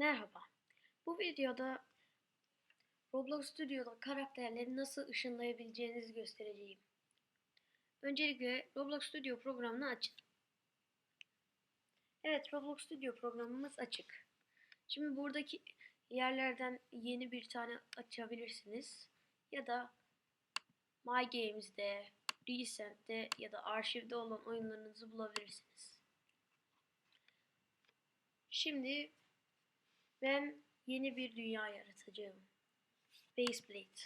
Merhaba. Bu videoda Roblox Studio'da karakterleri nasıl ışınlayabileceğinizi göstereceğim. Öncelikle Roblox Studio programını açın. Evet, Roblox Studio programımız açık. Şimdi buradaki yerlerden yeni bir tane açabilirsiniz. Ya da My Games'de, Recent'te ya da arşivde olan oyunlarınızı bulabilirsiniz. Şimdi ben yeni bir dünya yaratacağım. Baseplate.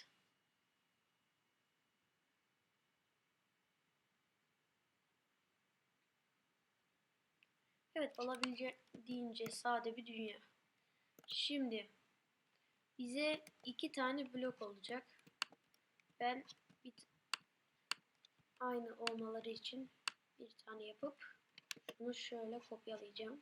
Evet olabildiğince sade bir dünya. Şimdi bize iki tane blok olacak. Ben bir aynı olmaları için bir tane yapıp bunu şöyle kopyalayacağım.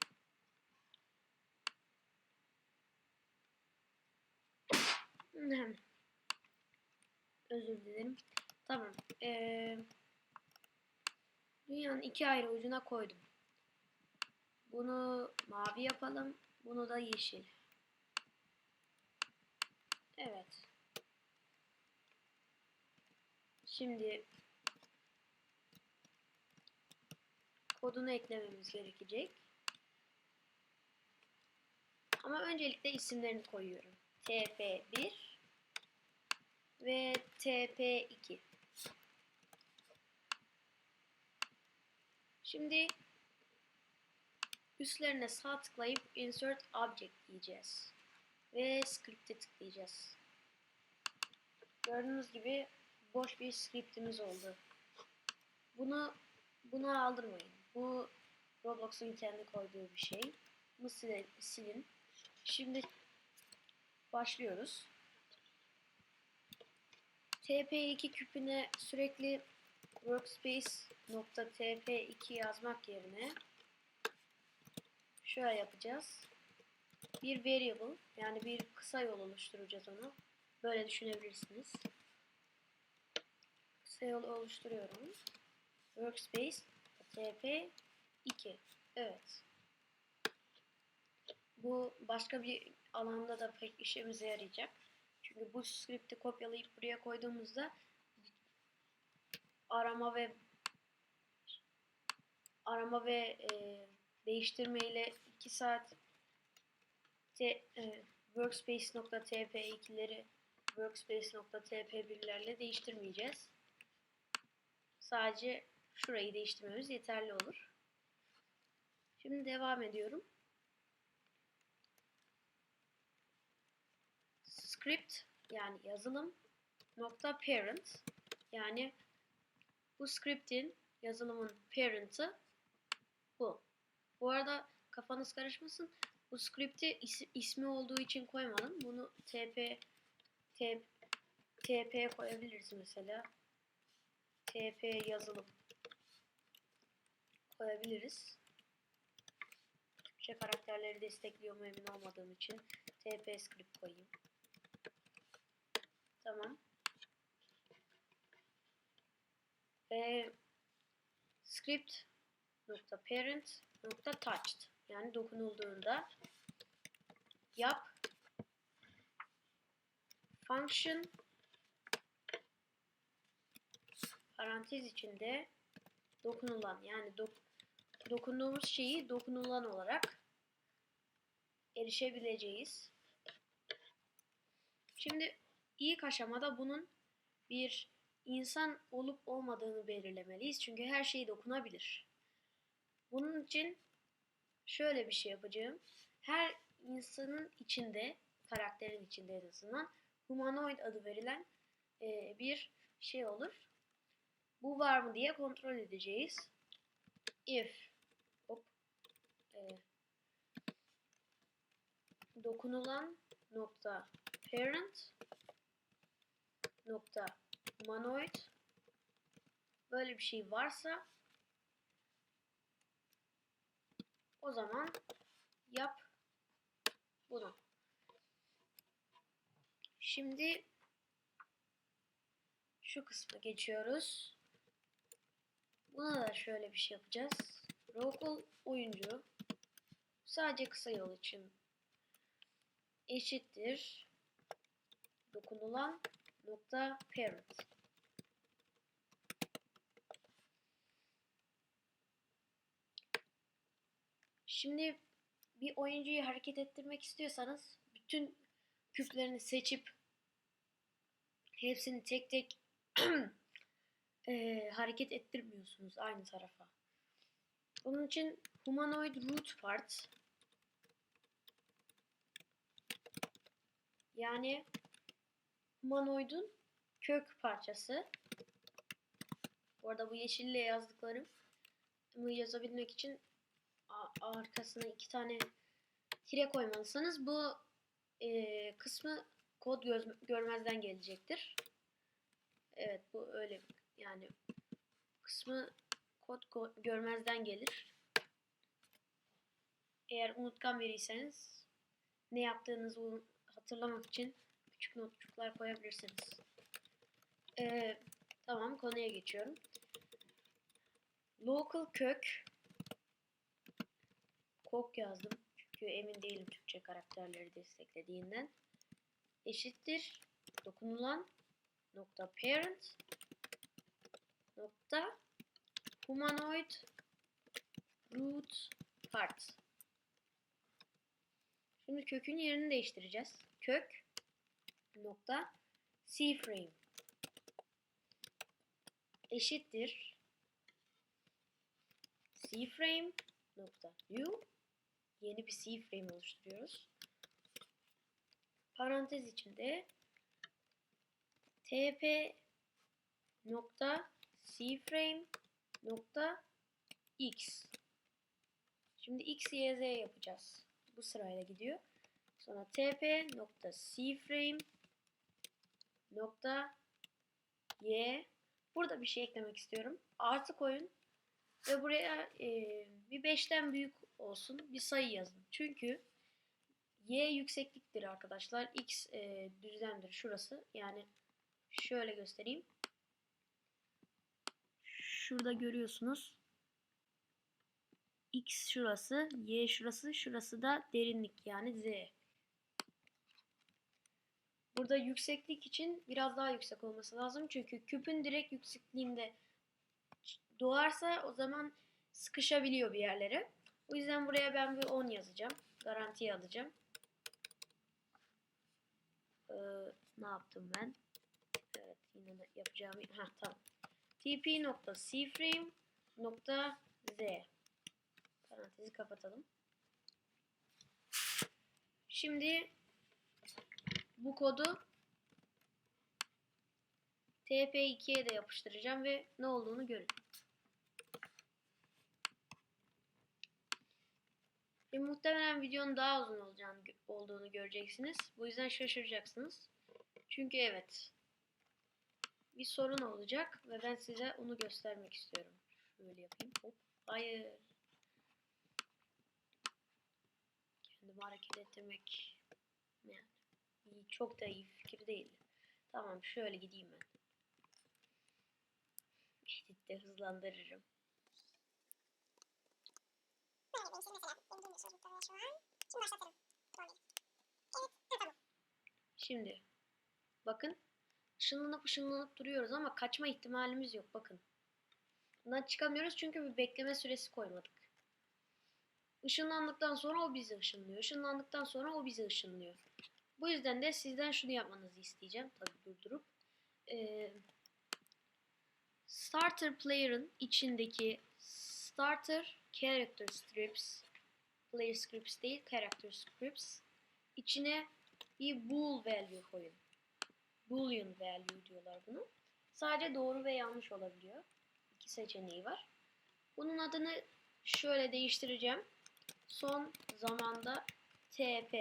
Özür dilerim. Tamam. Ee, dünyanın iki ayrı ucuna koydum. Bunu mavi yapalım. Bunu da yeşil. Evet. Şimdi kodunu eklememiz gerekecek. Ama öncelikle isimlerini koyuyorum. TP1 ve TP2. Şimdi üstlerine sağ tıklayıp Insert Object diyeceğiz. Ve Script'e tıklayacağız. Gördüğünüz gibi boş bir scriptimiz oldu. Bunu buna aldırmayın. Bu Roblox'un kendi koyduğu bir şey. Bunu silin. Şimdi başlıyoruz. TP2 küpüne sürekli workspace.tp2 yazmak yerine şöyle yapacağız. Bir variable yani bir kısa yol oluşturacağız onu. Böyle düşünebilirsiniz. Kısa yol oluşturuyorum. Workspace tp2 Evet. Bu başka bir alanda da pek işimize yarayacak. Çünkü bu script'i kopyalayıp buraya koyduğumuzda arama ve arama ve e, değiştirme ile 2 saat te, e, workspace.tp2'leri workspace.tp1'lerle değiştirmeyeceğiz. Sadece şurayı değiştirmemiz yeterli olur. Şimdi devam ediyorum. Script yani yazılım nokta parent yani bu script'in yazılımın parent'ı bu. Bu arada kafanız karışmasın. Bu script'i is, ismi olduğu için koymadım. Bunu tp tp, tp koyabiliriz mesela. tp yazılım koyabiliriz. Türkçe karakterleri destekliyor mu emin olmadığım için tp script koyayım. Tamam. Ve script nokta parent nokta touched yani dokunulduğunda yap function parantez içinde dokunulan yani dok dokunduğumuz şeyi dokunulan olarak erişebileceğiz. Şimdi İlk aşamada bunun bir insan olup olmadığını belirlemeliyiz. Çünkü her şeyi dokunabilir. Bunun için şöyle bir şey yapacağım. Her insanın içinde, karakterin içinde en azından humanoid adı verilen e, bir şey olur. Bu var mı diye kontrol edeceğiz. If hop, e, dokunulan nokta parent nokta humanoid böyle bir şey varsa o zaman yap bunu. Şimdi şu kısmı geçiyoruz. Buna da şöyle bir şey yapacağız. Local oyuncu sadece kısa yol için eşittir dokunulan nokta parent. Şimdi bir oyuncuyu hareket ettirmek istiyorsanız bütün küplerini seçip hepsini tek tek eee, hareket ettirmiyorsunuz aynı tarafa. Bunun için humanoid root part yani humanoid'un kök parçası. Bu arada bu yeşille yazdıklarım bunu yazabilmek için arkasına iki tane tire koymalısınız. Bu eee, kısmı kod göz- görmezden gelecektir. Evet bu öyle yani kısmı kod go- görmezden gelir. Eğer unutkan biriyseniz ne yaptığınızı hatırlamak için küçük notçuklar koyabilirsiniz. Ee, tamam konuya geçiyorum. Local kök kok yazdım. Çünkü emin değilim Türkçe karakterleri desteklediğinden. Eşittir dokunulan nokta parent nokta humanoid root part. Şimdi kökün yerini değiştireceğiz. Kök nokta C-frame eşittir C-frame nokta new yeni bir C-frame oluşturuyoruz. Parantez içinde tp nokta C-frame nokta x Şimdi x, y, z yapacağız. Bu sırayla gidiyor. Sonra tp nokta C-frame nokta y Burada bir şey eklemek istiyorum. Artı koyun ve buraya e, bir 5'ten büyük olsun bir sayı yazın. Çünkü y yüksekliktir arkadaşlar. x e, düzlemdir şurası. Yani şöyle göstereyim. Şurada görüyorsunuz. X şurası, Y şurası, şurası da derinlik yani Z. Burada yükseklik için biraz daha yüksek olması lazım. Çünkü küpün direkt yüksekliğinde doğarsa o zaman sıkışabiliyor bir yerlere. O yüzden buraya ben bir 10 yazacağım. Garantiye alacağım. Ee, ne yaptım ben? Evet yine de yapacağım. Ha tamam. tp nokta cframe nokta z parantezi kapatalım. Şimdi bu kodu TP2'ye de yapıştıracağım ve ne olduğunu görün. E, muhtemelen videonun daha uzun olacağını, olduğunu göreceksiniz. Bu yüzden şaşıracaksınız. Çünkü evet bir sorun olacak ve ben size onu göstermek istiyorum. Şöyle yapayım. Hop. Hayır. Kendimi hareket ettirmek çok da iyi fikir değil. Tamam şöyle gideyim ben. Editte hızlandırırım. Böyle benim şimdi mesela beni duymuyorsunuz muhtemelen şu an. Şimdi başlatırım. Doğru. Evet, ha, tamam. Şimdi bakın ışınlanıp ışınlanıp duruyoruz ama kaçma ihtimalimiz yok bakın. Bundan çıkamıyoruz çünkü bir bekleme süresi koymadık. Işınlandıktan sonra o bizi ışınlıyor. Işınlandıktan sonra o bizi ışınlıyor. Bu yüzden de sizden şunu yapmanızı isteyeceğim. Tabii durdurup. Ee, starter player'ın içindeki starter character scripts player scripts değil character scripts içine bir bool value koyun. Boolean value diyorlar bunu. Sadece doğru ve yanlış olabiliyor. İki seçeneği var. Bunun adını şöyle değiştireceğim. Son zamanda TP.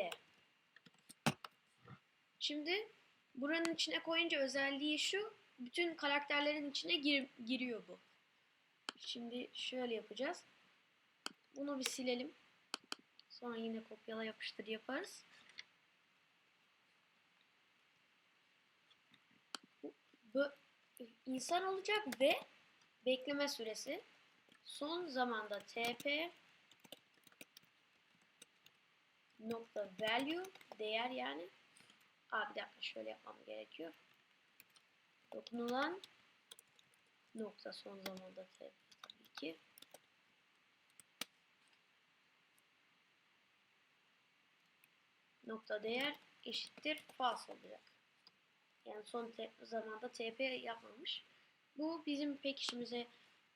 Şimdi buranın içine koyunca özelliği şu. Bütün karakterlerin içine gir- giriyor bu. Şimdi şöyle yapacağız. Bunu bir silelim. Sonra yine kopyala yapıştır yaparız. Bu insan olacak ve bekleme süresi son zamanda TP nokta value değer yani. Aa bir dakika şöyle yapmam gerekiyor. Dokunulan nokta son zamanda tabii ki. Nokta değer eşittir false olacak. Yani son zamanda TP yapmamış. Bu bizim pek işimize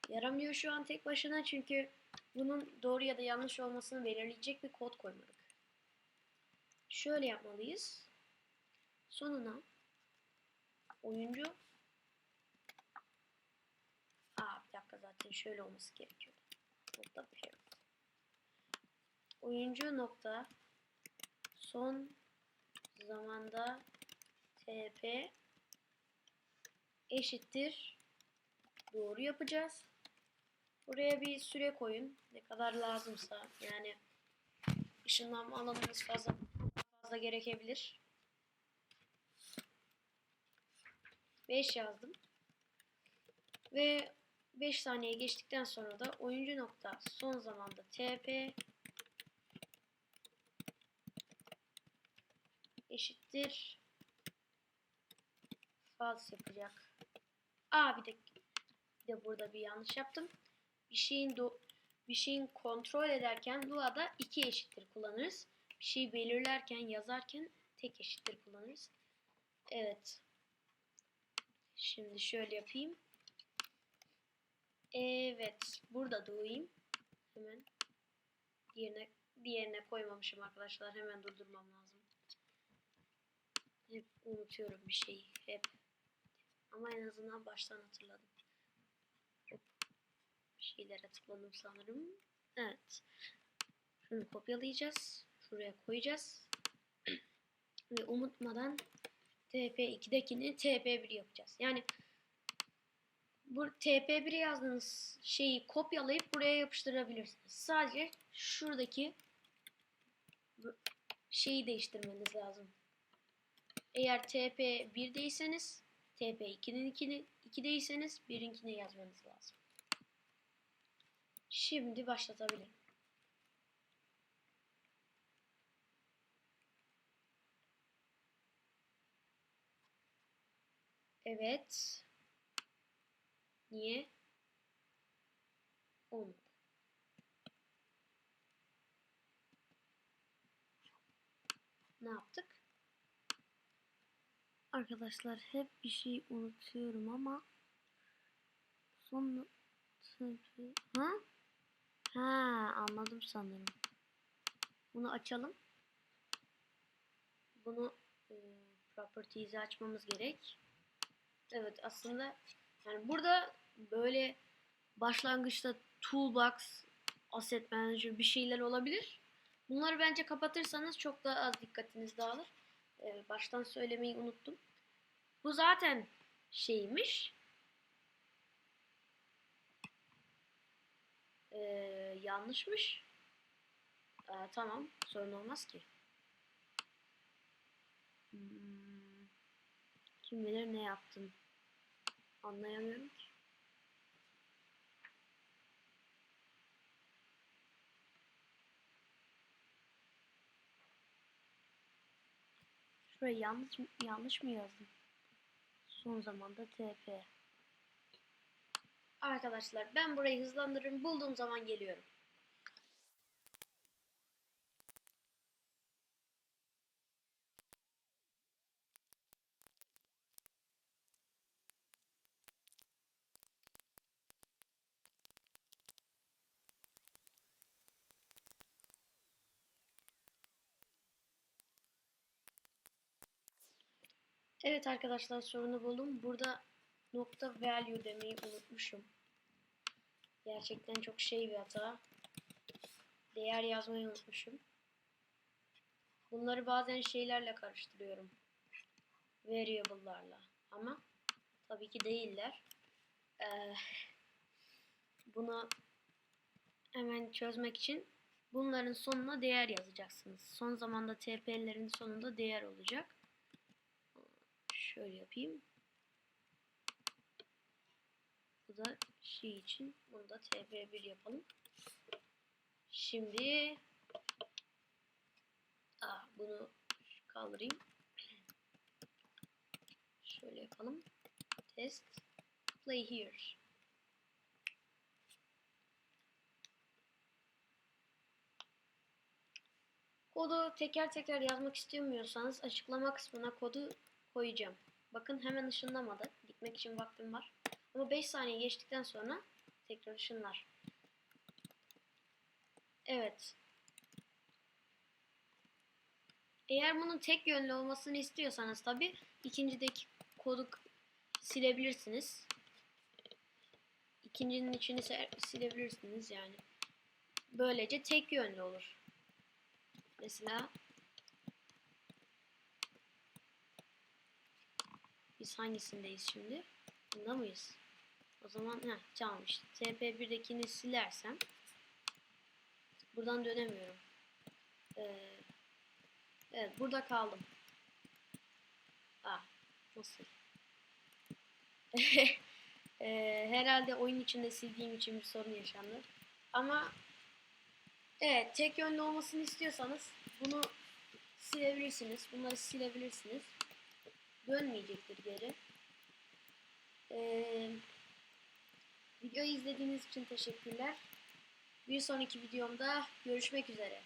yaramıyor şu an tek başına çünkü bunun doğru ya da yanlış olmasını belirleyecek bir kod koymadık. Şöyle yapmalıyız. Sonuna oyuncu Aa bir dakika zaten şöyle olması gerekiyordu. Nokta parent. Oyuncu nokta son zamanda TP eşittir doğru yapacağız. Buraya bir süre koyun. Ne kadar lazımsa. Yani ışınlanma alanımız fazla fazla gerekebilir. 5 yazdım. Ve 5 saniye geçtikten sonra da oyuncu nokta son zamanda TP eşittir false yapacak. Aa bir de bir de burada bir yanlış yaptım. Bir şeyin do bir şeyin kontrol ederken Lua'da iki eşittir kullanırız. Bir şeyi belirlerken yazarken tek eşittir kullanırız. Evet. Şimdi şöyle yapayım. Evet. Burada doğayım. Hemen diğerine diğerine koymamışım arkadaşlar. Hemen durdurmam lazım. Hep unutuyorum bir şeyi. Hep. Ama en azından baştan hatırladım. Hop. Bir şeylere tıkladım sanırım. Evet. Şunu kopyalayacağız. Şuraya koyacağız. Ve unutmadan TP2'dekini TP1 yapacağız. Yani bu TP1 yazdığınız şeyi kopyalayıp buraya yapıştırabilirsiniz. Sadece şuradaki şeyi değiştirmeniz lazım. Eğer TP1'deyseniz TP2'nin 2'deyseniz 1'inkini yazmanız lazım. Şimdi başlatabilirim. Evet. Niye? Olmadı. Ne yaptık? Arkadaşlar hep bir şey unutuyorum ama son ha? Ha anladım sanırım. Bunu açalım. Bunu e, properties'i açmamız gerek. Evet aslında yani burada böyle başlangıçta toolbox, asset manager bir şeyler olabilir. Bunları bence kapatırsanız çok daha az dikkatiniz dağılır. Ee, baştan söylemeyi unuttum. Bu zaten şeymiş. Ee, yanlışmış. Ee, tamam sorun olmaz ki. Hmm, kim bilir ne yaptım. Anlayamıyorum ki. Şuraya yanlış yanlış mı yazdım? Son zamanda TP. Arkadaşlar ben burayı hızlandırırım. Bulduğum zaman geliyorum. Evet arkadaşlar sorunu buldum. Burada nokta value demeyi unutmuşum. Gerçekten çok şey bir hata. Değer yazmayı unutmuşum. Bunları bazen şeylerle karıştırıyorum. Variable'larla. Ama tabii ki değiller. Ee, bunu hemen çözmek için bunların sonuna değer yazacaksınız. Son zamanda TP'lerin sonunda değer olacak. Şöyle yapayım. Bu da şey için. Bunu da TP1 yapalım. Şimdi Aa, bunu kaldırayım. Şöyle yapalım. Test. Play here. Kodu teker teker yazmak istemiyorsanız açıklama kısmına kodu koyacağım. Bakın hemen ışınlamadı. Gitmek için vaktim var. Ama 5 saniye geçtikten sonra tekrar ışınlar. Evet. Eğer bunun tek yönlü olmasını istiyorsanız tabi ikincideki kodu silebilirsiniz. İkincinin içini silebilirsiniz yani. Böylece tek yönlü olur. Mesela biz hangisindeyiz şimdi? Bunda mıyız? O zaman heh, işte. TP1'dekini silersem buradan dönemiyorum. Ee, evet burada kaldım. Ah nasıl? Ee, herhalde oyun içinde sildiğim için bir sorun yaşandı. Ama evet tek yönlü olmasını istiyorsanız bunu silebilirsiniz. Bunları silebilirsiniz. Dönmeyecektir geri. Ee, videoyu izlediğiniz için teşekkürler. Bir sonraki videomda görüşmek üzere.